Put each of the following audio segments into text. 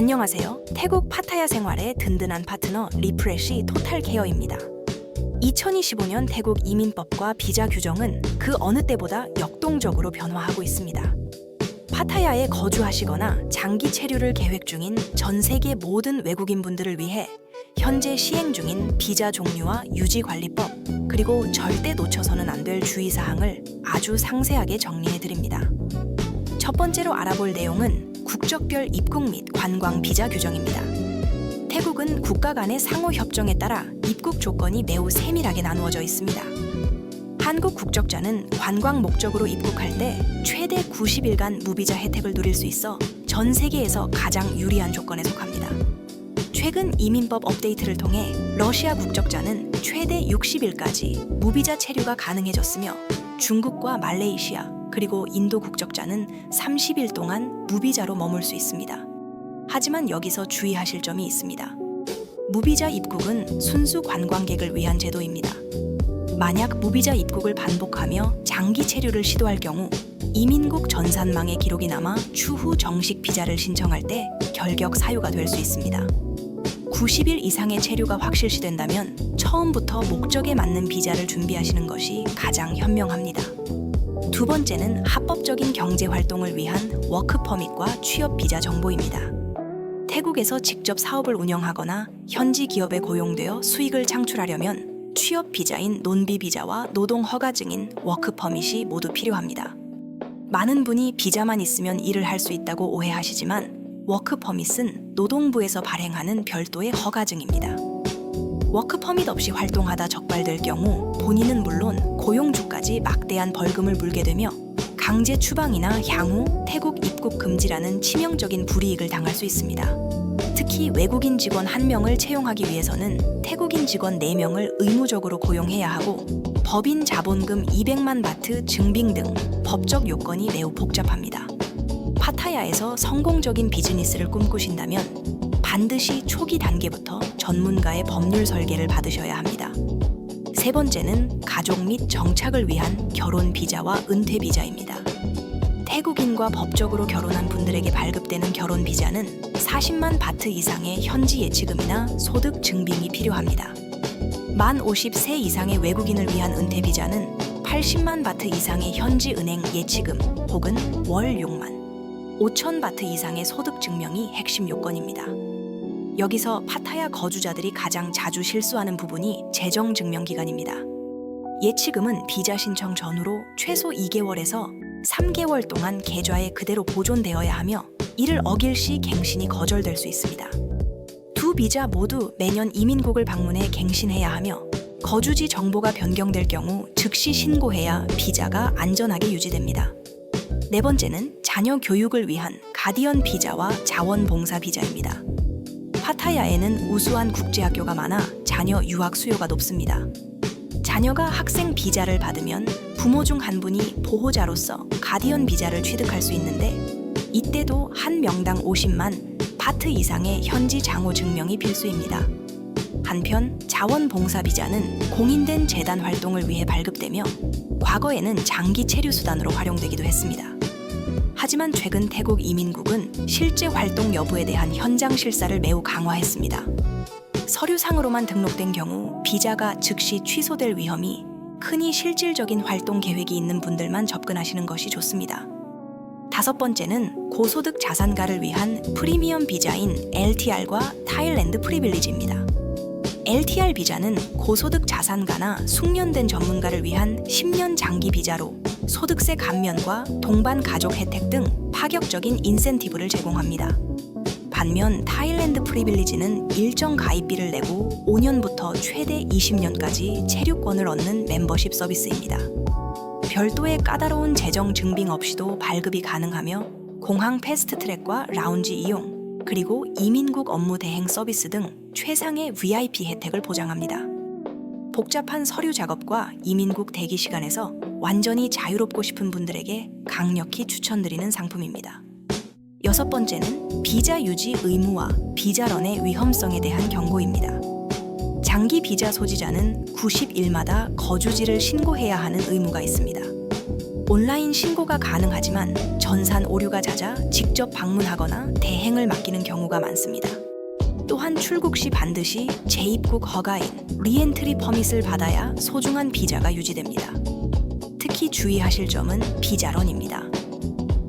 안녕하세요. 태국 파타야 생활의 든든한 파트너 리프레시 토탈 케어입니다. 2025년 태국 이민법과 비자 규정은 그 어느 때보다 역동적으로 변화하고 있습니다. 파타야에 거주하시거나 장기 체류를 계획 중인 전 세계 모든 외국인분들을 위해 현재 시행 중인 비자 종류와 유지 관리법 그리고 절대 놓쳐서는 안 될 주의 사항을 아주 상세하게 정리해 드립니다. 첫 번째로 알아볼 내용은 국적별 입국 및 관광 비자 규정입니다. 태국은 국가 간의 상호 협정에 따라 입국 조건이 매우 세밀하게 나누어져 있습니다. 한국 국적자는 관광 목적으로 입국할 때 최대 90일간 무비자 혜택을 누릴 수 있어 전 세계에서 가장 유리한 조건에 속합니다. 최근 이민법 업데이트를 통해 러시아 국적자는 최대 60일까지 무비자 체류가 가능해졌으며 중국과 말레이시아 그리고 인도 국적자는 30일 동안 무비자로 머물 수 있습니다. 하지만 여기서 주의하실 점이 있습니다. 무비자 입국은 순수 관광객을 위한 제도입니다. 만약 무비자 입국을 반복하며 장기 체류를 시도할 경우 이민국 전산망에 기록이 남아 추후 정식 비자를 신청할 때 결격 사유가 될 수 있습니다. 90일 이상의 체류가 확실시된다면 처음부터 목적에 맞는 비자를 준비하시는 것이 가장 현명합니다. 두 번째는 합법적인 경제 활동을 위한 워크 퍼밋과 취업 비자 정보입니다. 태국에서 직접 사업을 운영하거나 현지 기업에 고용되어 수익을 창출하려면 취업 비자인 논비 비자와 노동 허가 증인 워크 퍼밋이 모두 필요합니다. 많은 분이 비자만 있으면 일을 할 수 있다고 오해하시지만 워크 퍼밋은 노동부에서 발행하는 별도의 허가증입니다. 워크 퍼밋 없이 활동하다 적발될 경우 본인은 물론 고용주까지 막대한 벌금을 물게 되며 강제 추방이나 향후 태국 입국 금지라는 치명적인 불이익을 당할 수 있습니다. 특히 외국인 직원 한명을 채용하기 위해서는 태국인 직원 네명을 의무적으로 고용해야 하고 법인 자본금 200만 바트 증빙 등 법적 요건이 매우 복잡합니다. 파타야에서 성공적인 비즈니스를 꿈꾸신다면 반드시 초기 단계부터 전문가의 법률 설계를 받으셔야 합니다. 세 번째는 가족 및 정착을 위한 결혼 비자와 은퇴 비자입니다. 태국인과 법적으로 결혼한 분들에게 발급되는 결혼 비자는 40만 바트 이상의 현지 예치금이나 소득 증빙이 필요합니다. 만 50세 이상의 외국인을 위한 은퇴 비자는 80만 바트 이상의 현지 은행 예치금 혹은 월 6만 5천 바트 이상의 소득 증명이 핵심 요건입니다. 여기서 파타야 거주자들이 가장 자주 실수하는 부분이 재정 증명 기간입니다. 예치금은 비자 신청 전후로 최소 2개월에서 3개월 동안 계좌에 그대로 보존되어야 하며 이를 어길 시 갱신이 거절될 수 있습니다. 두 비자 모두 매년 이민국을 방문해 갱신해야 하며 거주지 정보가 변경될 경우 즉시 신고해야 비자가 안전하게 유지됩니다. 네 번째는 자녀 교육을 위한 가디언 비자와 자원봉사 비자입니다. 파타야에는 우수한 국제학교가 많아 자녀 유학 수요가 높습니다. 자녀가 학생 비자를 받으면 부모 중 한 분이 보호자로서 가디언 비자를 취득할 수 있는데 이때도 한 명당 50만 바트 이상의 현지 장호 증명이 필수입니다. 한편 자원봉사 비자는 공인된 재단 활동을 위해 발급되며 과거에는 장기 체류 수단으로 활용되기도 했습니다. 하지만 최근 태국 이민국은 실제 활동 여부에 대한 현장 실사를 매우 강화했습니다. 서류상으로만 등록된 경우 비자가 즉시 취소될 위험이 크니 실질적인 활동 계획이 있는 분들만 접근하시는 것이 좋습니다. 다섯 번째는 고소득 자산가를 위한 프리미엄 비자인 LTR과 타일랜드 프리빌리지입니다. LTR 비자는 고소득 자산가나 숙련된 전문가를 위한 10년 장기 비자로 소득세 감면과 동반 가족 혜택 등 파격적인 인센티브를 제공합니다. 반면 타일랜드 프리빌리지는 일정 가입비를 내고 5년부터 최대 20년까지 체류권을 얻는 멤버십 서비스입니다. 별도의 까다로운 재정 증빙 없이도 발급이 가능하며 공항 패스트 트랙과 라운지 이용, 그리고 이민국 업무 대행 서비스 등 최상의 VIP 혜택을 보장합니다. 복잡한 서류 작업과 이민국 대기 시간에서 완전히 자유롭고 싶은 분들에게 강력히 추천드리는 상품입니다. 여섯 번째는 비자 유지 의무와 비자런의 위험성에 대한 경고입니다. 장기 비자 소지자는 90일마다 거주지를 신고해야 하는 의무가 있습니다. 온라인 신고가 가능하지만 전산 오류가 잦아 직접 방문하거나 대행을 맡기는 경우가 많습니다. 또한 출국 시 반드시 재입국 허가인 리엔트리 퍼밋을 받아야 소중한 비자가 유지됩니다. 특히 주의하실 점은 비자론입니다.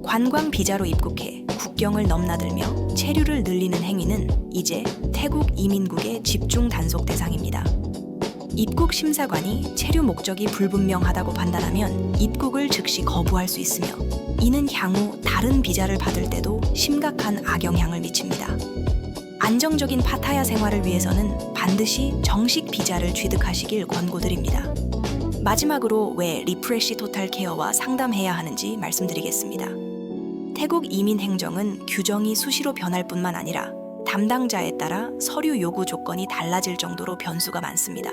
관광 비자로 입국해 국경을 넘나들며 체류를 늘리는 행위는 이제 태국 이민국의 집중 단속 대상입니다. 입국 심사관이 체류 목적이 불분명하다고 판단하면 입국을 즉시 거부할 수 있으며 이는 향후 다른 비자를 받을 때도 심각한 악영향을 미칩니다. 안정적인 파타야 생활을 위해서는 반드시 정식 비자를 취득하시길 권고드립니다. 마지막으로 왜 리프레시 토탈 케어와 상담해야 하는지 말씀드리겠습니다. 태국 이민 행정은 규정이 수시로 변할 뿐만 아니라 담당자에 따라 서류 요구 조건이 달라질 정도로 변수가 많습니다.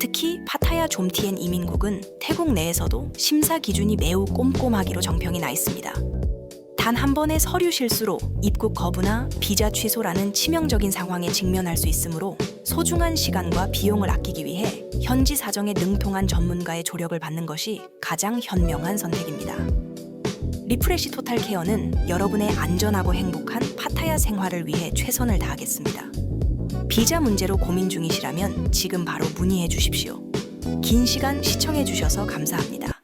특히 파타야 좀티엔 이민국은 태국 내에서도 심사 기준이 매우 꼼꼼하기로 정평이 나 있습니다. 단 한 번의 서류 실수로 입국 거부나 비자 취소라는 치명적인 상황에 직면할 수 있으므로 소중한 시간과 비용을 아끼기 위해 현지 사정에 능통한 전문가의 조력을 받는 것이 가장 현명한 선택입니다. 리프레시 토탈 케어는 여러분의 안전하고 행복한 파타야 생활을 위해 최선을 다하겠습니다. 비자 문제로 고민 중이시라면 지금 바로 문의해 주십시오. 긴 시간 시청해 주셔서 감사합니다.